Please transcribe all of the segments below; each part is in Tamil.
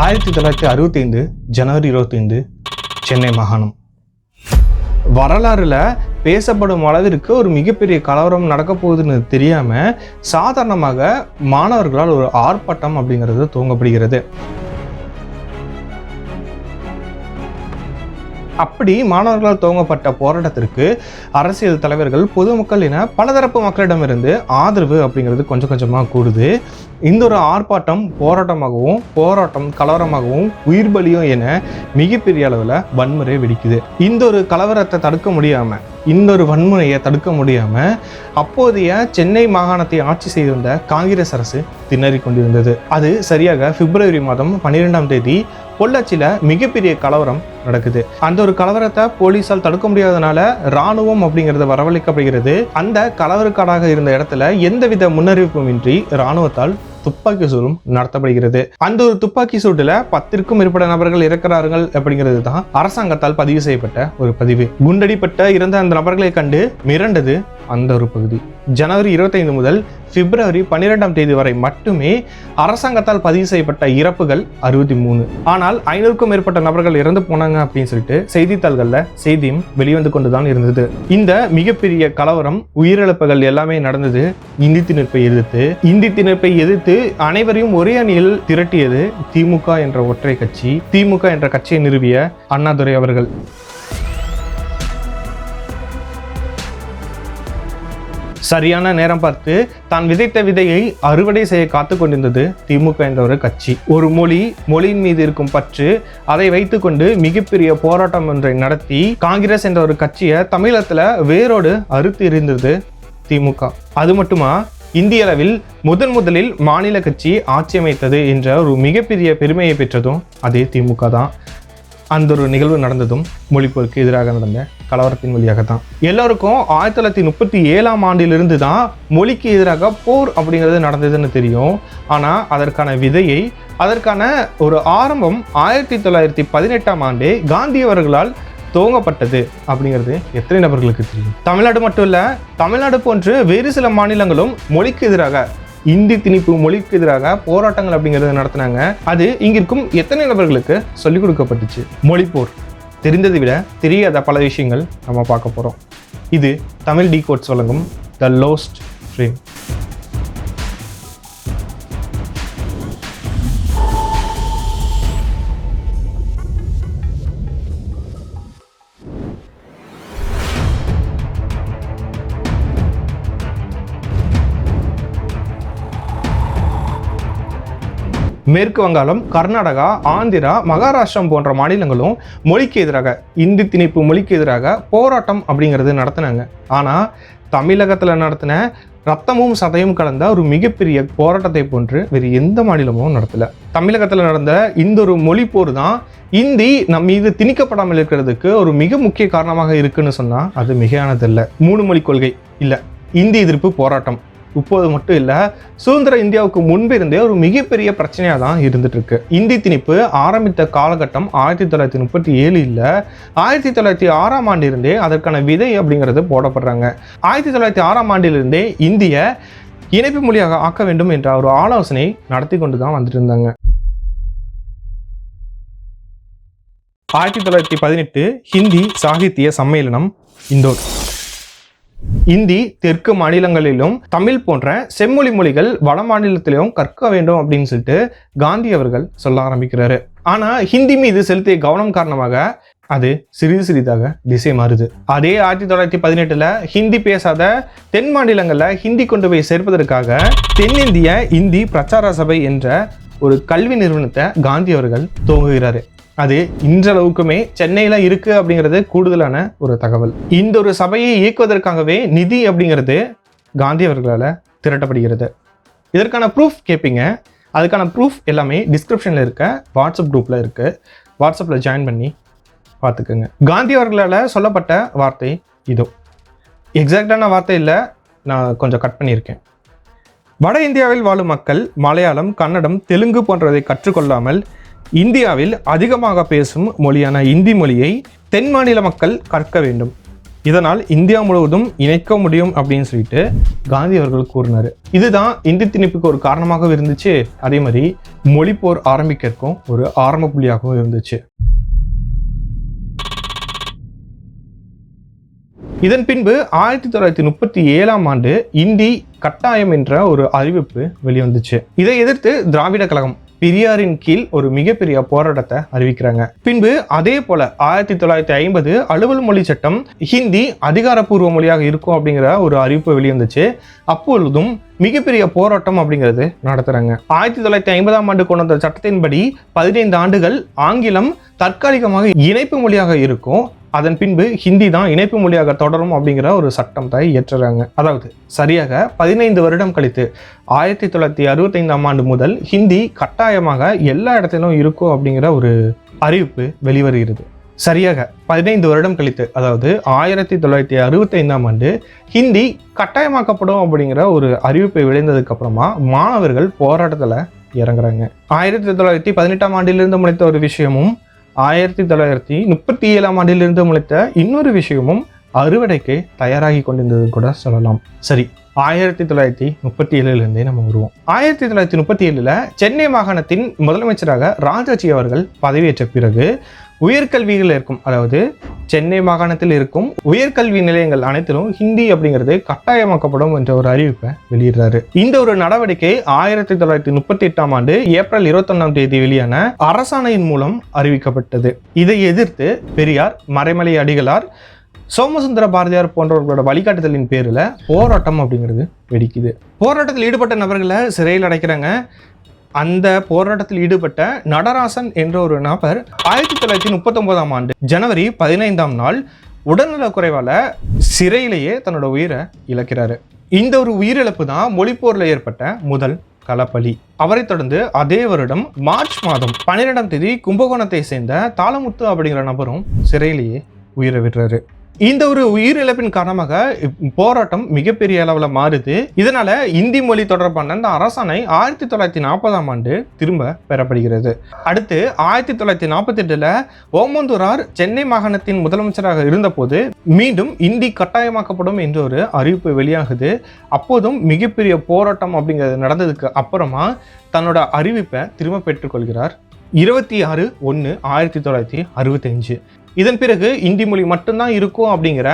ஆயிரத்தி தொள்ளாயிரத்தி அறுபத்தி ஐந்து ஜனவரி இருபத்தைந்து சென்னை மாகாணம். வரலாறுல பேசப்படும் அளவிற்கு ஒரு மிகப்பெரிய கலவரம் நடக்க போகுதுன்னு தெரியாம சாதாரணமாக மாணவர்களால் ஒரு ஆர்ப்பாட்டம் அப்படிங்கிறது துவங்கப்படுகிறது. அப்படி மாணவர்களால் துவங்கப்பட்ட போராட்டத்திற்கு அரசியல் தலைவர்கள் பொதுமக்கள் என பலதரப்பு மக்களிடமிருந்து ஆதரவு அப்படிங்கிறது கொஞ்சம் கொஞ்சமாக கூடுது. இந்த ஒரு ஆர்ப்பாட்டம் போராட்டமாகவும் போராட்டம் கலவரமாகவும் உயிர் பலியும் என மிகப்பெரிய அளவில் வன்முறை வெடிக்குது. இந்த ஒரு கலவரத்தை தடுக்க முடியாமல் இந்த ஒரு வன்முறையை தடுக்க முடியாமல் அப்போதைய சென்னை மாகாணத்தை ஆட்சி செய்து வந்த காங்கிரஸ் அரசு திணறி கொண்டிருந்தது. அது சரியாக பிப்ரவரி மாதம் பன்னிரெண்டாம் தேதி பொள்ளாச்சியில் மிகப்பெரிய கலவரம் நடக்குது. அந்த ஒரு கலவரத்தை போலீஸால் தடுக்க முடியாதனால ராணுவம் அப்படிங்கிறது வரவழைக்கப்படுகிறது. அந்த கலவரக்காடாக இருந்த இடத்துல எந்தவித முன்னறிவிப்பும் இன்றி ராணுவத்தால் துப்பாக்கி சூடும் நடத்தப்படுகிறது. அந்த ஒரு துப்பாக்கி சூட்டுல பத்திற்கும் மேற்பட்ட நபர்கள் இறக்கிறார்கள் அப்படிங்கிறது தான் அரசாங்கத்தால் பதிவு செய்யப்பட்ட ஒரு பதிவு. குண்டடிப்பட்ட இறந்த அந்த நபர்களை கண்டு மிரண்டது அந்த ஒரு பகுதி. ஜனவரி 25 முதல் பிப்ரவரி பன்னிரெண்டாம் தேதி வரை மட்டுமே அரசாங்கத்தால் பதிவு செய்யப்பட்ட இறப்புகள் அறுபத்தி மூணு. ஆனால் ஐநூறுக்கும் மேற்பட்ட நபர்கள் இறந்து போனாங்க அப்படின்னு சொல்லிட்டு செய்தித்தாள்களில் செய்தியும் வெளிவந்து கொண்டுதான் இருந்தது. இந்த மிகப்பெரிய கலவரம் உயிரிழப்புகள் எல்லாமே நடந்தது இந்தி திணிப்பை எதிர்த்து. இந்தி திணிப்பை எதிர்த்து அனைவரையும் ஒரே அணியில் திரட்டியது திமுக என்ற ஒற்றை கட்சி திமுக என்ற கட்சியை நிறுவிய அண்ணாதுரை அவர்கள். சரியான நேரம் பார்த்து தான் விதைத்த விதையை அறுவடை செய்ய காத்து கொண்டிருந்தது திமுக என்ற ஒரு கட்சி. ஒரு மொழி மொழியின் மீது இருக்கும் பற்று அதை வைத்துக்கொண்டு மிகப்பெரிய போராட்டம் ஒன்றை நடத்தி காங்கிரஸ் என்ற ஒரு கட்சியை தமிழகத்துல வேரோடு அறுத்து இருந்தது திமுக. அது மட்டுமா? இந்திய அளவில் முதன் முதலில் மாநில கட்சி ஆட்சி அமைத்தது என்ற ஒரு மிகப்பெரிய பெருமையை பெற்றதும் அதே திமுக தான். அந்த ஒரு நிகழ்வு நடந்ததும் மொழிப்போருக்கு எதிராக நடந்த கலவரத்தின் வழியாக தான் எல்லாருக்கும் ஆயிரத்தி தொள்ளாயிரத்தி முப்பத்தி ஏழாம் ஆண்டிலிருந்து தான் மொழிக்கு எதிராக போர் அப்படிங்கிறது நடந்ததுன்னு தெரியும். ஆனால் அதற்கான விதையை அதற்கான ஒரு ஆரம்பம் ஆயிரத்தி தொள்ளாயிரத்தி பதினெட்டாம் ஆண்டே காந்தி அவர்களால் துவங்கப்பட்டது அப்படிங்கிறது எத்தனை நபர்களுக்கு தெரியும்? தமிழ்நாடு மட்டும் இல்லை தமிழ்நாடு போன்று வேறு சில மாநிலங்களும் மொழிக்கு எதிராக இந்தி திணிப்பு மொழிக்கு எதிராக போராட்டங்கள் அப்படிங்கிறத நடத்தினாங்க. அது இங்கிருக்கும் எத்தனை நபர்களுக்கு சொல்லிக் கொடுக்கப்பட்டுச்சு? மொழிப்போர். தெரிந்ததை விட தெரியாத பல விஷயங்கள் நம்ம பார்க்க போறோம். இது தமிழ் டி கோட்ஸ் வழங்கும் த லோஸ்ட் ஃப்ரேம் மேற்கு வங்காளம் கர்நாடகா ஆந்திரா மகாராஷ்டிரம் போன்ற மாநிலங்களும் மொழிக்கு எதிராக இந்தி திணிப்பு மொழிக்கு எதிராக போராட்டம் அப்படிங்கிறது நடத்தினாங்க. ஆனால் தமிழகத்தில் நடத்தின ரத்தமும் சதையும் கலந்த ஒரு மிகப்பெரிய போராட்டத்தை போன்று வேறு எந்த மாநிலமும் நடத்தலை. தமிழகத்தில் நடந்த இந்த ஒரு மொழி போர் தான் இந்தி நம் மீது திணிக்கப்படாமல் இருக்கிறதுக்கு ஒரு மிக முக்கிய காரணமாக இருக்குன்னு சொன்னால் அது மிகையானதில்லை. மூணு மொழி கொள்கை. இல்லை இந்தி எதிர்ப்பு போராட்டம். இப்போது மட்டும் இல்லை சுதந்திர இந்தியாவுக்கு முன்பிருந்தே ஒரு மிகப்பெரிய பிரச்சனையாக தான் இருந்துட்டு இருக்கு இந்தி திணிப்பு ஆரம்பித்த காலகட்டம் ஆயிரத்தி தொள்ளாயிரத்தி முப்பத்தி ஏழு இல்லை ஆயிரத்தி தொள்ளாயிரத்தி ஆறாம் ஆண்டிலிருந்தே அதற்கான விதை அப்படிங்கிறது போடப்படுறாங்க. ஆயிரத்தி தொள்ளாயிரத்தி ஆறாம் ஆண்டிலிருந்தே இந்திய இணைப்பு மொழியாக ஆக்க வேண்டும் என்ற ஒரு ஆலோசனை நடத்தி கொண்டு தான் வந்துட்டு இருந்தாங்க ஆயிரத்தி தொள்ளாயிரத்தி பதினெட்டு ஹிந்தி சாகித்ய சம்மேளனம் இந்தோர். இந்தி தெற்கு மாநிலங்களிலும் தமிழ் போன்ற செம்மொழி மொழிகள் வட மாநிலத்திலும் கற்க வேண்டும் அப்படின்னு சொல்லிட்டு காந்தி அவர்கள் சொல்ல ஆரம்பிக்கிறாரு. ஆனா ஹிந்தி மீது செலுத்திய கவனம் காரணமாக அது சிறிது சிறிதாக திசை மாறுது. அதே ஆயிரத்தி தொள்ளாயிரத்தி பதினெட்டுல ஹிந்தி பேசாத தென் மாநிலங்கள்ல ஹிந்தி கொண்டு போய் சேர்ப்பதற்காக தென்னிந்திய இந்தி பிரச்சார சபை என்ற ஒரு கல்வி நிறுவனத்தை காந்தி அவர்கள் துவங்குகிறாரு. அது இன்றளவுக்குமே சென்னையில் இருக்குது அப்படிங்கிறது கூடுதலான ஒரு தகவல். இந்த ஒரு சபையை இயக்குவதற்காகவே நிதி அப்படிங்கிறது காந்தி அவர்களால் திரட்டப்படுகிறது. இதற்கான ப்ரூஃப் கேட்பீங்க அதுக்கான ப்ரூஃப் எல்லாமே டிஸ்கிரிப்ஷனில் இருக்க வாட்ஸ்அப் குரூப்பில் இருக்குது வாட்ஸ்அப்பில் ஜாயின் பண்ணி பார்த்துக்கோங்க. காந்தி அவர்களால் சொல்லப்பட்ட வார்த்தை இதோ. எக்ஸாக்டான வார்த்தை இல்லை நான் கொஞ்சம் கட் பண்ணியிருக்கேன். வட இந்தியாவில் வாழும் மக்கள் மலையாளம் கன்னடம் தெலுங்கு போன்றதை கற்றுக்கொள்ளாமல் இந்தியாவில் அதிகமாக பேசும் மொழியான இந்தி மொழியை தென் மாநில மக்கள் கற்க வேண்டும். இதனால் இந்தியா முழுவதும் இணைக்க முடியும் அப்படின்னு சொல்லிட்டு காந்தி அவர்கள் கூறினார். இதுதான் இந்தி திணிப்புக்கு ஒரு காரணமாக இருந்துச்சு. அதே மாதிரி மொழிப்போர் ஆரம்பிக்கிறதுக்கும் ஒரு ஆரம்ப புள்ளியாகவும் இருந்துச்சு. இதன் பின்பு ஆயிரத்தி தொள்ளாயிரத்தி முப்பத்தி ஏழாம் ஆண்டு இந்தி கட்டாயம் என்ற ஒரு அறிவிப்பு வெளிவந்துச்சு. இதை எதிர்த்து திராவிட கழகம் பெரியாரின் கீழ் ஒரு மிகப்பெரிய போராட்டத்தை அறிவிக்கிறாங்க. பின்பு அதே போல ஆயிரத்தி தொள்ளாயிரத்தி ஐம்பது அலுவல் மொழி சட்டம் ஹிந்தி அதிகாரப்பூர்வ மொழியாக இருக்கும் அப்படிங்கிற ஒரு அறிவிப்பு வெளிவந்துச்சு. அப்பொழுதும் மிகப்பெரிய போராட்டம் அப்படிங்கிறது நடத்துறாங்க. ஆயிரத்தி தொள்ளாயிரத்தி ஐம்பதாம் ஆண்டு கொண்டு வந்த சட்டத்தின்படி பதினைந்து ஆண்டுகள் ஆங்கிலம் தற்காலிகமாக இணைப்பு மொழியாக இருக்கும். அதன் பின்பு ஹிந்தி தான் இணைப்பு மொழியாக தொடரும் அப்படிங்கிற ஒரு சட்டத்தை இயற்றுறாங்க. அதாவது சரியாக பதினைந்து வருடம் கழித்து ஆயிரத்தி தொள்ளாயிரத்தி அறுபத்தைந்தாம் ஆண்டு முதல் ஹிந்தி கட்டாயமாக எல்லா இடத்திலும் இருக்கும் அப்படிங்கிற ஒரு அறிவிப்பு வெளிவருகிறது. சரியாக பதினைந்து வருடம் கழித்து அதாவது ஆயிரத்தி தொள்ளாயிரத்தி அறுபத்தைந்தாம் ஆண்டு ஹிந்தி கட்டாயமாக்கப்படும் அப்படிங்கிற ஒரு அறிவிப்பை விளைந்ததுக்கு அப்புறமா மாணவர்கள் போராட்டத்தில் இறங்குறாங்க. ஆயிரத்தி தொள்ளாயிரத்தி பதினெட்டாம் ஆண்டிலிருந்து முளைத்த ஒரு விஷயமும் ஆயிரத்தி தொள்ளாயிரத்தி முப்பத்தி ஏழாம் ஆண்டிலிருந்து முளைத்த இன்னொரு விஷயமும் அறுவடைக்கு தயாராகி கொண்டிருந்தது கூட சொல்லலாம். சரி ஆயிரத்தி தொள்ளாயிரத்தி முப்பத்தி ஏழுலேருந்தே நம்ம வருவோம். ஆயிரத்தி தொள்ளாயிரத்தி முப்பத்தி ஏழில் சென்னை மாகாணத்தின் முதலமைச்சராக ராஜாஜி அவர்கள் பதவியேற்ற பிறகு உயர்கல்விகள் இருக்கும். அதாவது சென்னை மாகாணத்தில் இருக்கும் உயர்கல்வி நிலையங்கள் அனைத்திலும் ஹிந்தி அப்படிங்கிறது கட்டாயமாக்கப்படும் என்ற ஒரு அறிவிப்பை வெளியிடுறாரு. இந்த ஒரு நடவடிக்கை ஆயிரத்தி தொள்ளாயிரத்தி முப்பத்தி எட்டாம் ஆண்டு ஏப்ரல் இருபத்தொன்னாம் தேதி வெளியான அரசாணையின் மூலம் அறிவிக்கப்பட்டது. இதை எதிர்த்து பெரியார் மறைமலை அடிகளார் சோமசுந்தர பாரதியார் போன்றவர்களோட வழிகாட்டுதலின் பேரில் போராட்டம் அப்படிங்கிறது வெடிக்குது. போராட்டத்தில் ஈடுபட்ட நபர்களை சிறையில் அடைக்கிறாங்க. அந்த போராட்டத்தில் ஈடுபட்ட நடராசன் என்ற ஒரு நபர் ஆயிரத்தி தொள்ளாயிரத்தி முப்பத்தொன்பதாம் ஆண்டு ஜனவரி பதினைந்தாம் நாள் உடல்நலக் குறைவால் சிறையிலேயே தன்னோட உயிரை இழக்கிறாரு. இந்த ஒரு உயிரிழப்பு தான் மொழிப்போரில் ஏற்பட்ட முதல் களப்பலி. அவரைத் தொடர்ந்து அதே வருடம் மார்ச் மாதம் பன்னிரெண்டாம் தேதி கும்பகோணத்தை சேர்ந்த தாளமுத்து அப்படிங்கிற நபரும் சிறையிலேயே உயிரை விடுறாரு. இந்த ஒரு உயிரிழப்பின் காரணமாக போராட்டம் மிகப்பெரிய அளவில் மாறுது. இதனால இந்தி மொழி தொடர்பான அந்த அரசாணை ஆயிரத்தி தொள்ளாயிரத்தி நாற்பதாம் ஆண்டு திரும்ப பெறப்படுகிறது. அடுத்து ஆயிரத்தி தொள்ளாயிரத்தி நாற்பத்தி எட்டுல ஓமந்தூரார் சென்னை மாகாணத்தின் முதலமைச்சராக இருந்தபோது மீண்டும் இந்தி கட்டாயமாக்கப்படும் என்ற ஒரு அறிவிப்பு வெளியாகுது. அப்போதும் மிகப்பெரிய போராட்டம் அப்படிங்கிறது நடந்ததுக்கு அப்புறமா தன்னோட அறிவிப்பை திரும்ப பெற்றுக்கொள்கிறார். இருபத்தி ஆறு ஒன்று ஆயிரத்தி தொள்ளாயிரத்தி அறுபத்தஞ்சு இதன் பிறகு இந்தி மொழி மட்டும்தான் இருக்கும் அப்படிங்கிற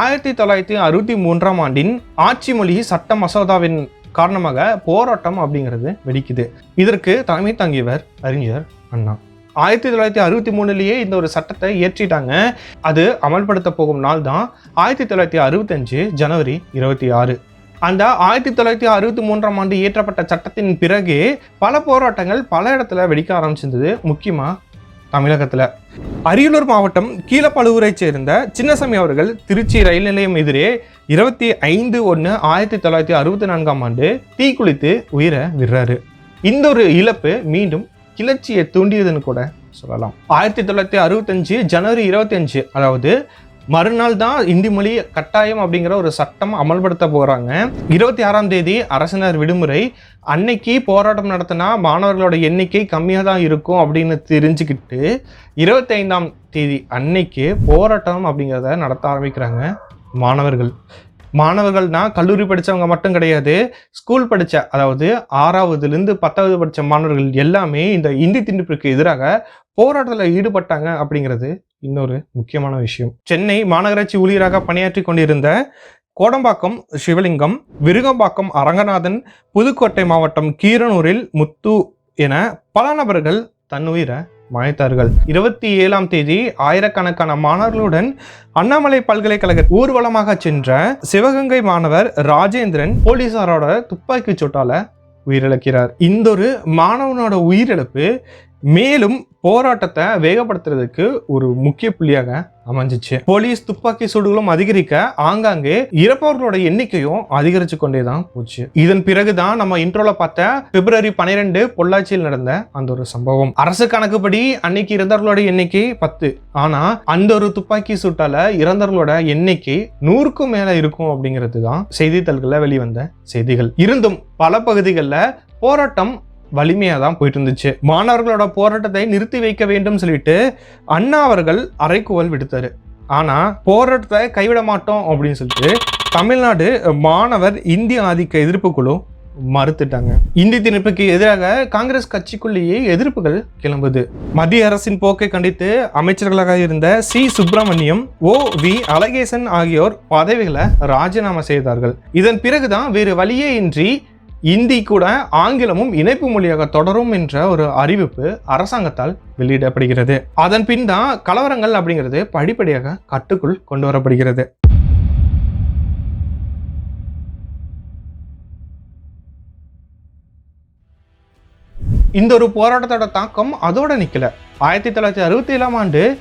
ஆயிரத்தி தொள்ளாயிரத்தி அறுபத்தி மூன்றாம் ஆண்டின் ஆட்சி மொழி சட்ட மசோதாவின் காரணமாக போராட்டம் அப்படிங்கிறது வெடிக்குது. இதற்கு தலைமை தாங்கியவர் அறிஞர் அண்ணா. ஆயிரத்தி தொள்ளாயிரத்தி அறுபத்தி மூணுலேயே இந்த ஒரு சட்டத்தை இயற்றிட்டாங்க. அது அமல்படுத்த போகும் நாள் தான் ஆயிரத்தி தொள்ளாயிரத்தி அறுபத்தஞ்சு ஜனவரி இருபத்தி ஆறு. அந்த ஆயிரத்தி தொள்ளாயிரத்தி அறுபத்தி மூன்றாம் ஆண்டு இயற்றப்பட்ட சட்டத்தின் பிறகு பல போராட்டங்கள் பல இடத்துல வெடிக்க ஆரம்பிச்சிருந்தது. முக்கியமாக தமிழகத்தில். அரியலூர் மாவட்டம் கீழப்பழுவூரைச் சேர்ந்த சின்னசாமி அவர்கள் திருச்சி ரயில் நிலையம் எதிரே இருபத்தி ஐந்து ஒன்று ஆயிரத்தி தொள்ளாயிரத்தி அறுபத்தி நான்காம் ஆண்டு தீக்குளித்து உயிரை விடுறாரு. இந்த ஒரு இழப்பு மீண்டும் கிளர்ச்சியை தூண்டியதுன்னு கூட சொல்லலாம். ஆயிரத்தி தொள்ளாயிரத்தி அறுபத்தஞ்சு ஜனவரி இருபத்தஞ்சு அதாவது மறுநாள் தான் இந்தி மொழி கட்டாயம் அப்படிங்கிற ஒரு சட்டம் அமல்படுத்த போகிறாங்க இருபத்தி ஆறாம் தேதி அரசினர் விடுமுறை. அன்னைக்கு போராட்டம் நடத்தினா மாணவர்களோட எண்ணிக்கை கம்மியாக தான் இருக்கும் அப்படின்னு தெரிஞ்சுக்கிட்டு இருபத்தைந்தாம் தேதி அன்னைக்கு போராட்டம் அப்படிங்கிறத நடத்த ஆரம்பிக்கிறாங்க மாணவர்கள். மாணவர்கள்னா கல்லூரி படித்தவங்க மட்டும் கிடையாது ஸ்கூல் படித்த அதாவது ஆறாவதுலேருந்து பத்தாவது படித்த மாணவர்கள் எல்லாமே இந்த இந்தி திணிப்புக்கு எதிராக போராட்டத்தில் ஈடுபட்டாங்க அப்படிங்கிறது இன்னொரு முக்கியமான விஷயம். சென்னை மாநகராட்சி ஊழியராக பணியாற்றி கொண்டிருந்த கோடம்பாக்கம் சிவலிங்கம் விருகம்பாக்கம் அரங்கநாதன் புதுக்கோட்டை மாவட்டம் கீரனூரில் முத்து என பல நபர்கள் தன்னுயிரை மாய்த்தார்கள். இருபத்தி ஏழாம் தேதி ஆயிரக்கணக்கான மாணவர்களுடன் அண்ணாமலை பல்கலைக்கழக ஊர்வலமாக சென்ற சிவகங்கை மாணவர் ராஜேந்திரன் போலீசாரோட துப்பாக்கி சூட்டால உயிரிழக்கிறார். இந்த ஒரு மாணவனோட உயிரிழப்பு மேலும் போராட்டத்தை வேகப்படுத்துறதுக்கு ஒரு முக்கிய புள்ளியாக அமைஞ்சிச்சு. போலீஸ் துப்பாக்கி சூடுகளும் அதிகரிக்க ஆங்காங்கே இறப்பவர்களோட எண்ணிக்கையும் அதிகரிச்சு கொண்டே தான் போச்சு. இதன் பிறகுதான் நம்ம இன்ட்ரோல பார்த்த பிப்ரவரி பனிரெண்டு பொள்ளாச்சியில் நடந்த அந்த ஒரு சம்பவம். அரசு கணக்குப்படி அன்னைக்கு இறந்தவர்களோட எண்ணிக்கை பத்து. ஆனா அந்த ஒரு துப்பாக்கி சூட்டால இறந்தவர்களோட எண்ணிக்கை நூறுக்கும் மேல இருக்கும் அப்படிங்கிறது தான் செய்தித்தாள்களில் வெளிவந்த செய்திகள். இருந்தும் பல பகுதிகளில் போராட்டம் வலிமையாக தான் போயிட்டு இருந்துச்சு மாணவர்களோட போராட்டத்தை நிறுத்தி வைக்க வேண்டும் சொல்லிட்டு அண்ணா அவர்கள் அரைக்குவல் விடுத்தாரு. ஆனால் போராட்டத்தை கைவிட மாட்டோம் அப்படின்னு சொல்லிட்டு தமிழ்நாடு மாணவர் இந்திய ஆதிக்க எதிர்ப்பு குழு மறுத்துட்டாங்க. இந்தி திணிப்புக்கு எதிராக காங்கிரஸ் கட்சிக்குள்ளேயே எதிர்ப்புகள் கிளம்புது. மத்திய அரசின் போக்கை கண்டித்து அமைச்சர்களாக இருந்த C. Subramaniam O. V. Alagesan ஆகியோர் பதவிகளை ராஜினாமா செய்தார்கள். இதன் பிறகுதான் வேறு வழியே இன்றி இந்தி கூட ஆங்கிலமும் இணைப்பு மொழியாக தொடரும் என்ற ஒரு அறிவிப்பு அரசாங்கத்தால் வெளியிடப்படுகிறது. அதன் பின் தான் கலவரங்கள் அப்படிங்கிறது படிப்படியாக கட்டுக்குள் கொண்டு வரப்படுகிறது. இந்த ஒரு போராட்டத்தோட தாக்கம் அதோட நிக்கல. ஆயிரத்தி தொள்ளாயிரத்தி அறுபத்தி ஏழாம் ஆண்டு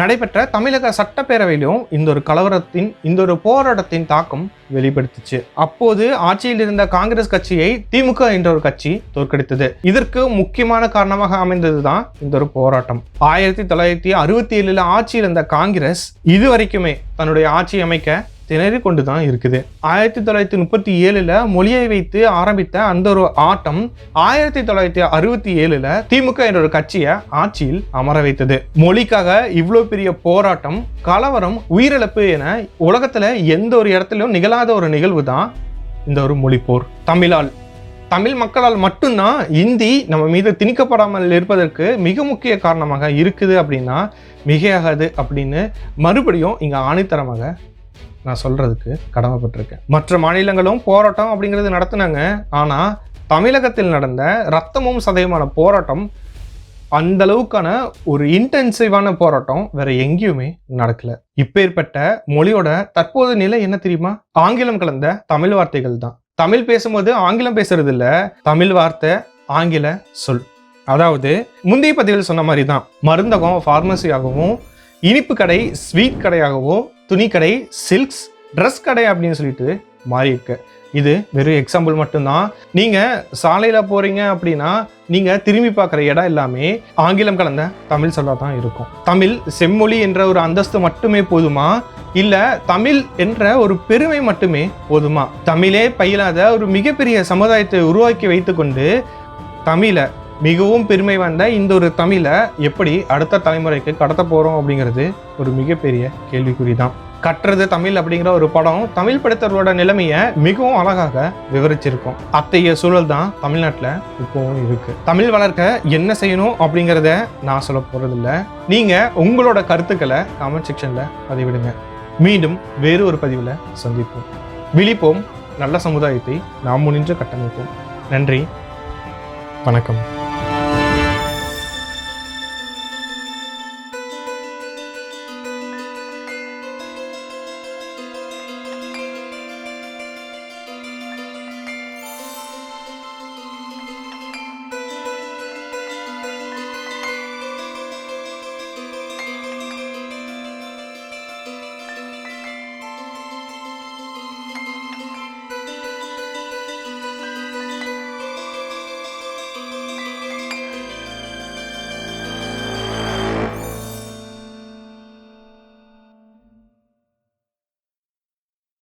நடைபெற்ற தமிழக சட்டப்பேரவையிலும் இந்த ஒரு கலவரத்தின் இந்த ஒரு போராட்டத்தின் தாக்கம் வெளிப்படுத்துச்சு. அப்போது ஆட்சியில் இருந்த காங்கிரஸ் கட்சியை திமுக என்ற ஒரு கட்சி தோற்கடித்தது. இதற்கு முக்கியமான காரணமாக அமைந்ததுதான் இந்த ஒரு போராட்டம். ஆயிரத்தி தொள்ளாயிரத்தி அறுபத்தி ஏழுல ஆட்சியில் இருந்த காங்கிரஸ் இதுவரைக்குமே தன்னுடைய ஆட்சி அமைக்க திணறி கொண்டு தான் இருக்குது. ஆயிரத்தி தொள்ளாயிரத்தி முப்பத்தி ஏழில் மொழியை வைத்து ஆரம்பித்த அந்த ஒரு ஆட்டம் ஆயிரத்தி தொள்ளாயிரத்தி அறுபத்தி ஏழில் திமுக என்ற ஒரு கட்சியை ஆட்சியில் அமர வைத்தது. மொழிக்காக இவ்வளோ பெரிய போராட்டம் கலவரம் உயிரிழப்பு என உலகத்தில் எந்த ஒரு இடத்துலையும் நிகழாத ஒரு நிகழ்வு தான் இந்த ஒரு மொழிப்போர் தமிழால். தமிழ் மக்களால் மட்டும்தான் இந்தி நம்ம மீது திணிக்கப்படாமல் இருப்பதற்கு மிக முக்கிய காரணமாக இருக்குது அப்படின்னா மிகையாகாது அப்படின்னு மறுபடியும் இங்கே ஆணித்தரமாக நான் சொல்கிறதுக்கு கடமைப்பட்டிருக்கேன். மற்ற மாநிலங்களும் போராட்டம் அப்படிங்கிறது நடத்துனாங்க. ஆனால் தமிழகத்தில் நடந்த ரத்தமும் சதயமான போராட்டம் அந்த அளவுக்கான ஒரு இன்டென்சிவான போராட்டம் வேற எங்கேயுமே நடக்கல. இப்பேற்பட்ட மொழியோட தற்போது நிலை என்ன தெரியுமா? ஆங்கிலம் கலந்த தமிழ் வார்த்தைகள் தான். தமிழ் பேசும்போது ஆங்கிலம் பேசுறது இல்ல தமிழ் வார்த்தை ஆங்கில சொல். அதாவது முந்தைய பதிவில் சொன்ன மாதிரி தான் மருந்தகம் ஃபார்மசியாகவும் இனிப்பு கடை ஸ்வீட் கடையாகவும் துணிக்கடை சில்க்ஸ் ட்ரெஸ் கடை அப்படின்னு சொல்லிட்டு மாறி இருக்கு. இது வெறும் எக்ஸாம்பிள் மட்டும்தான். நீங்கள் சாலையில் போகிறீங்க அப்படின்னா நீங்கள் திரும்பி பார்க்குற இடம் எல்லாமே ஆங்கிலம் கலந்த தமிழ் சொல்லாக தான் இருக்கும். தமிழ் செம்மொழி என்ற ஒரு அந்தஸ்து மட்டுமே போதுமா? இல்லை தமிழ் என்ற ஒரு பெருமை மட்டுமே போதுமா? தமிழே பயிலாத ஒரு மிகப்பெரிய சமுதாயத்தை உருவாக்கி வைத்துக்கொண்டு தமிழை மிகவும் பெருமை வாய்ந்த இந்த ஒரு தமிழை எப்படி அடுத்த தலைமுறைக்கு கடத்த போகிறோம் அப்படிங்கிறது ஒரு மிகப்பெரிய கேள்விக்குறி தான் கற்றது தமிழ் அப்படிங்கிற ஒரு படம் தமிழ் படுத்தவர்களோட நிலைமையை மிகவும் அழகாக விவரிச்சிருக்கும். அத்தகைய சூழல் தான் தமிழ்நாட்டில் இப்போவும் இருக்கு. தமிழ் வளர்க்க என்ன செய்யணும் அப்படிங்கிறத நான் சொல்ல போகிறதில்ல நீங்கள் உங்களோட கருத்துக்களை கமெண்ட் செக்ஷனில் பதிவிடுங்க. மீண்டும் வேறு ஒரு பதிவில் சந்திப்போம். விழிப்போம். நல்ல சமுதாயத்தை நாம் முன்னின்று கட்டமைப்போம். நன்றி. வணக்கம்.